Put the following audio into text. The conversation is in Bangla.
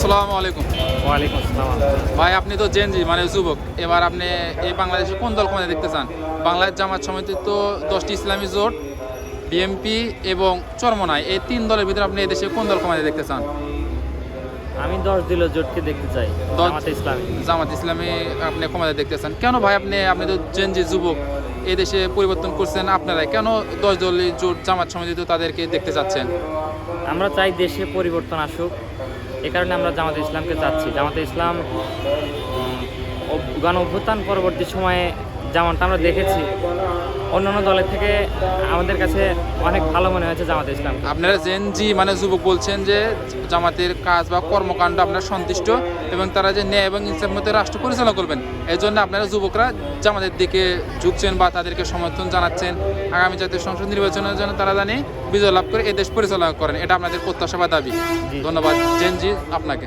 আসসালামু আলাইকুম। ওয়ালাইকুম আসসালাম। ভাই আপনি তো জেনজি মানে যুবক। এবার আপনি এই বাংলাদেশে কোন দল ক্ষমতা দেখতে চান? বাংলাদেশ জামাত সমিতি তো দশটি ইসলামী জোট বিএমপি এবং চরমনায় এই তিন দলের ভিতরে আপনি এদেশে কোন দল ক্ষমতা দেখতে চান? আমি দশ দিল জোটকে দেখতে চাই দশ- জামাতে ইসলামী। জামাত ইসলামী আপনি ক্ষমতা দেখতে চান? কেন ভাই আপনি আপনি তো জেনজি যুবক এই দেশে পরিবর্তন করছেন আপনারা কেন দশ দলের জোট জামাত সমিতি তো তাদেরকে দেখতে চাচ্ছেন? আমরা চাই দেশে পরিবর্তন আসুক এ কারণে আমরা জামাতে ইসলামকে চাচ্ছি। জামাতে ইসলাম গণ অভ্যুত্থান পরবর্তী সময়ে যেমনটা আমরা দেখেছি। অন্যান্য দলের থেকে আমাদের কাছে অনেক ভালো মনে হয়েছে জামাতে ইসলাম। আপনারা জেন জি মানে যুবক বলছেন যে জামাতের কাজ বা কর্মকাণ্ড আপনারা সন্তুষ্ট এবং তারা যে ন্যায় এবং ইনসাফ মতো রাষ্ট্র পরিচালনা করবেন। এই জন্য আপনারা যুবকরা জামাতের দিকে ঝুঁকছেন বা তাদেরকে সমর্থন জানাচ্ছেন। আগামী জাতীয় সংসদ নির্বাচনের জন্য তারা জানে বিজয় লাভ করে এদেশ পরিচালনা করেন। এটা আপনাদের প্রত্যাশা বা দাবি। জি। ধন্যবাদ। জেনজি আপনাকে।